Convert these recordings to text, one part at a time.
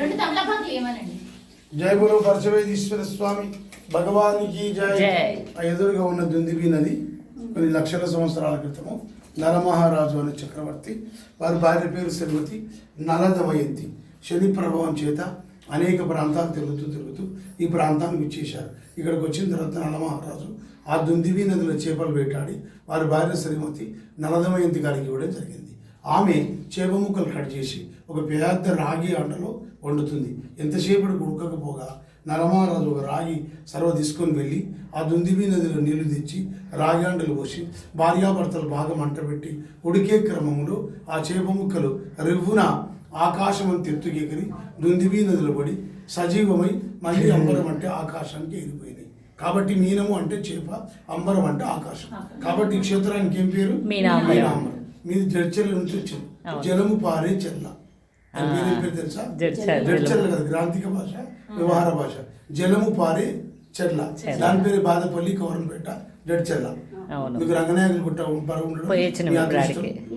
రెండు తమలపాకులు ఏమనండి జయ గురు పరశవేదీశ్వర స్వామి. భగవానికి జయ ఎదురుగా ఉన్న దుందిబి నది కొన్ని లక్షల సంవత్సరాల క్రితము నరమహారాజు అనే చక్రవర్తి వారి భార్య పేరు శ్రీమతి నలదమయంతి. శని ప్రభావం చేత అనేక ప్రాంతాలు తిరుగుతూ తిరుగుతూ ఈ ప్రాంతానికి వచ్చేశారు. ఇక్కడికి వచ్చిన తర్వాత నలమహారాజు ఆ దుందిబి నదిలో చేపలు వేటాడి వారి భార్య శ్రీమతి నలదమయంతి గారికి ఇవ్వడం జరిగింది. ఆమె చేప ముక్కలు కట్ చేసి ఒక పెద్ద రాగి అండలో వండుతుంది. ఎంతసేపటికి ఉడకకపోగా నరమహారాజు ఒక రాగి సర్వ తీసుకొని వెళ్ళి ఆ దుందిబి నదిలో నీళ్ళు తెచ్చి రాగి అండలు పోసి భార్యాభర్తలు బాగా మంట పెట్టి ఉడికే క్రమంలో ఆ చేప ముక్కలు రివ్వున ఆకాశం అని ఎత్తుకెగిరి దుందిబి నదిలో పడి సజీవమై మళ్ళీ అంబరం అంటే ఆకాశానికి ఎగిరిపోయినాయి. కాబట్టి మీనము అంటే చేప అంబరం అంటే ఆకాశం. కాబట్టి క్షేత్రానికి ఏం పేరు? మీనాంబరం. మీనాంబరం మీది జడ్చెల్ల నుంచి వచ్చింది. జలము పారే చెల్ల. పేరు తెలుసా? కదా గ్రాంధిక భాష వ్యవహార భాష. జలము పారే చెల్ల. దాని పేరు బాధపల్లి కవరంపేట జడ్చెల్ల అవును. మీకు రంగనాయకులు గుట్ట బలం ఉండడం.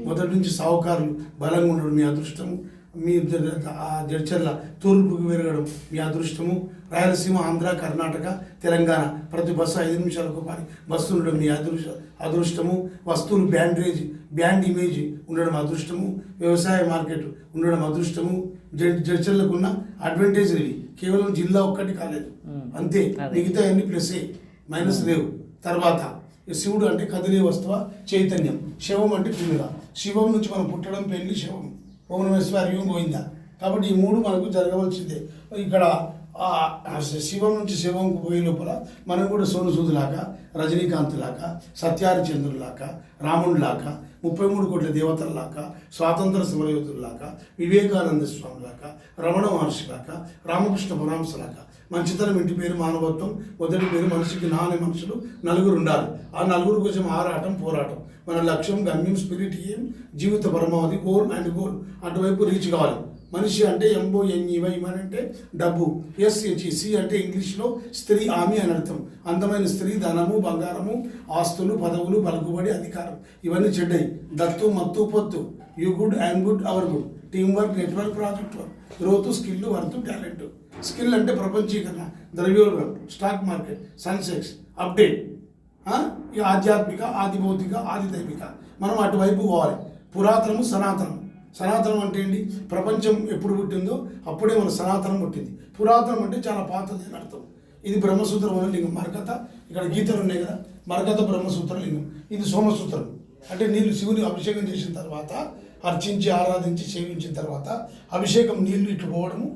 మొదటి నుంచి సావుకారులు బలంగా ఉండడం మీ అదృష్టము. మీ జ- ఆ జడ్చెల్ల తూర్పుకు పెరగడం మీ అదృష్టము. రాయలసీమ ఆంధ్ర కర్ణాటక తెలంగాణ. ప్రతి బస్సు ఐదు నిమిషాలకు పని బస్సు ఉండడం మీ అదృష్ట అదృష్టము. వస్తువులు బ్యాండ్రేజ్ బ్యాండ్ ఇమేజ్ ఉండడం అదృష్టము. వ్యవసాయ మార్కెట్ ఉండడం అదృష్టము. జడ్ జడ్చెల్లకు ఉన్న అడ్వాంటేజ్ ఇవి కేవలం జిల్లా ఒక్కటి కాలేదు. అంతే. మిగతా అన్ని ప్లస్ఏ మైనస్ లేవు. తర్వాత శివుడు అంటే కదిలే వస్తువ చైతన్యం. శివం అంటే పిల్లుగా శివం నుంచి మనం పుట్టడం పెళ్ళి శివం. పౌర్ణమేశ్వర్యం గోయిందా కాబట్టి ఈ మూడు మనకు జరగవలసిందే. ఇక్కడ శివం నుంచి శివంకు పోయే లోపల మనం కూడా సోను సూదులాగా రజనీకాంత్ లాగా సత్యారిచంద్రులాగా రాముడిలాగా ముప్పై మూడు కోట్ల దేవతల్లాగా స్వాతంత్ర సమరయోధుల్లాగా వివేకానంద స్వామి లాగా రమణ మహర్షి లాగా రామకృష్ణ పరమహంసలాగా. మంచితనం ఇంటి పేరు మానవత్వం మొదటి పేరు మనిషికి నాని మనుషులు నలుగురు ఉండాలి. ఆ నలుగురు కోసం ఆరాటం పోరాటం. మన లక్ష్యం గమ్యం స్పిరిట్ ఏం? జీవిత పరమావధి గోల్ అండ్ గోల్. అటువైపు రీచ్ కావాలి. మనిషి అంటే ఎంబో ఎన్ఈవై అని అంటే డబ్బు. ఎస్హెచ్ఈసి అంటే ఇంగ్లీష్లో స్త్రీ ఆమె అని అర్థం. అందమైన స్త్రీ ధనము బంగారము ఆస్తులు పదవులు పలుకుబడి అధికారం. ఇవన్నీ చెడ్డాయి. దత్తు మత్తు పొత్తు. You good I'm good our good. Team work network project work. Growth skill worth talent. Skill అంటే ప్రపంచీకరణ ద్రవ్యోల్బణం స్టాక్ మార్కెట్ సన్సెక్స్ అప్డేట్. ఈ ఆధ్యాత్మిక ఆది భౌతిక ఆది దైవిక. మనం అటువైపు పోవాలి. పురాతనము సనాతనం సనాతనం అంటే ఏంటి? ప్రపంచం ఎప్పుడు పుట్టిందో అప్పుడే మన సనాతనం పుట్టింది. పురాతనం అంటే చాలా పాతది అని అర్థం. ఇది బ్రహ్మసూత్రం అనే లింగం. మరకత ఇక్కడ గీతలు ఉన్నాయి కదా. మరకత బ్రహ్మసూత్ర లింగం. ఇది సోమసూత్రం. అంటే నీళ్ళు శివుని అభిషేకం చేసిన తర్వాత అర్చించి ఆరాధించి సేవించిన తర్వాత అభిషేకం నీళ్ళు ఇట్లు పోవడము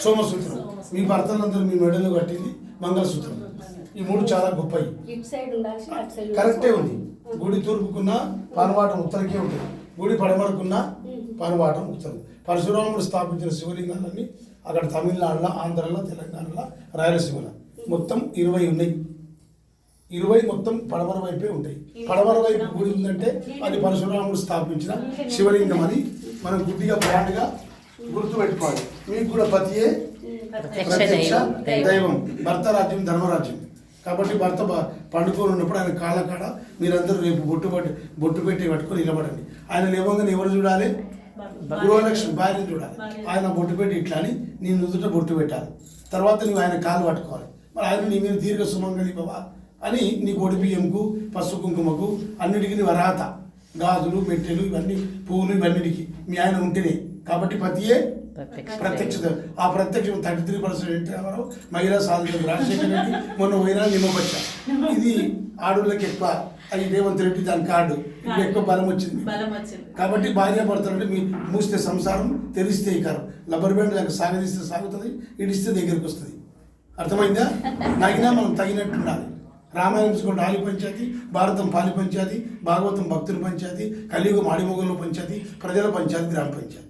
సోమసూత్రం. మీ భర్తలందరూ మీ మెడలో కట్టింది మంగళసూత్రం. ఈ మూడు చాలా గొప్పవి. కరెక్టే ఉంది. గుడి తూర్పుకున్న పానవాటం ఉత్తరకే ఉంటుంది. గుడి పడమరకున్న పానవాటం ఉత్తరం పరశురాముడు స్థాపించిన శివలింగాలన్నీ అక్కడ తమిళనాడులో ఆంధ్రలో తెలంగాణలో రాయలసీమలో మొత్తం ఇరవై ఉన్నాయి. ఇరవై మొత్తం పడమర వైపే ఉంటాయి. పడమర వైపు గుడి ఉందంటే అది పరశురాముడు స్థాపించిన శివలింగం అని మనం గుడ్డిగా బ్రాండ్గా గుర్తుపెట్టుకోవాలి. మీకు కూడా పతియే ప్రత్యక్ష దైవం. భర్త రాజ్యం ధర్మరాజ్యం కాబట్టి భర్త పండుకొని ఉన్నప్పుడు ఆయన కాళ్ళ కాడ మీరందరూ రేపు బొట్టు పట్టి బొట్టు పెట్టి పట్టుకొని నిలబడండి. ఆయన లేవగానే ఎవరు చూడాలి? గృహలక్ష్మి భార్యను చూడాలి. ఆయన బొట్టు పెట్టి ఇట్లా అని నీ నుదుట బొట్టు పెట్టాలి. తర్వాత నువ్వు ఆయన కాలు పట్టుకోవాలి. మరి ఆయన నీ మీద దీర్ఘ సుమంగళి బాబా అని నీ కొడి బియ్యంకు పసుపు కుంకుమకు అన్నిటికీ నీ అర్హత. గాజులు మెట్టెలు ఇవన్నీ పువ్వులు ఇవన్నిటికి మీ ఆయన ఉంటేనే. కాబట్టి పతియే ప్రత్యక్ష ప్రత్యక్ష దైవం. ఆ ప్రత్యక్షం thirty three percent N T Ramarao మహిళా సాధించిన రాజశేఖర రెడ్డి మొన్న పోయినా నిమ్మపచ్చ. ఇది ఆడోళ్ళకి ఎక్కువ. అది రేవంత్ రెడ్డి దాని కార్డు. ఇప్పుడు ఎక్కువ బలం వచ్చింది. కాబట్టి భార్య భర్తలు అంటే మీ మూస్తే సంసారం తెరిస్తే ఇకారం. లబ్బర్ బ్యాండ్ దానికి సాగదీస్తే సాగుతుంది ఇడిస్తే దగ్గరికి వస్తుంది. అర్థమైందా? నగినా మనం తగినట్టు ఉండాలి. రామాయణం చూసుకుంటే ఆలి పంచాయతీ భారతం పాలి పంచాయతీ భాగవతం భక్తుల పంచాయతీ కలియుగం ఆడిమొగల పంచాయతీ ప్రజల పంచాయతీ గ్రామ పంచాయతీ.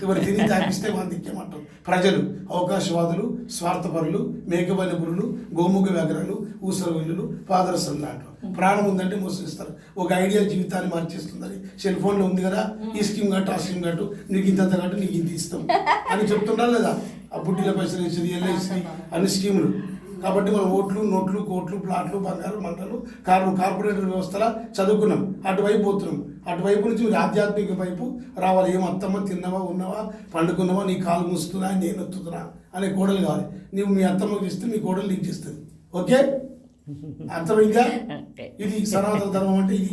ఎవరు తిని తాపిస్తే మనం ఇచ్చేమంటారు ప్రజలు అవకాశవాదులు స్వార్థపరులు మేకబలిపురులు గోముఖ వ్యాఘ్రాలు ఊసర విల్లులు పాదరసం లాంటి ప్రాణం ఉందంటే మోసగిస్తారు ఒక ఐడియా జీవితాన్ని మార్చేస్తుందని సెల్ ఫోన్లో ఉంది కదా ఈ స్కీమ్ కట్టు ఆ స్కీమ్ కట్టు నీకు ఇంత కట్టు నీకు ఇంత ఇస్తాం అని చెప్తుంటారు లేదా ఆ బుడ్డిల పైసలు ఇచ్చేది ఎల్ఐసి అన్ని స్కీములు. కాబట్టి మనం ఓట్లు నోట్లు కోట్లు ప్లాట్లు బంగారు మంటలు కార్లు కార్పొరేటర్ వ్యవస్థల చదువుకున్నాం. అటువైపు పోతున్నాం. అటువైపు నుంచి మీరు ఆధ్యాత్మిక వైపు రావాలి. ఏం అత్తమ్మ తిన్నావా ఉన్నావా పండుకున్నావా నీ కాలు మూస్తున్నా నేను ఎత్తుతున్నా అనే కోడలు కావాలి. నువ్వు మీ అత్తమ్మకి ఇస్తే మీ కోడలు నీకు ఇస్తుంది ఓకే? అర్థమైందా? ఇది సనాతన ధర్మం అంటే ఇది.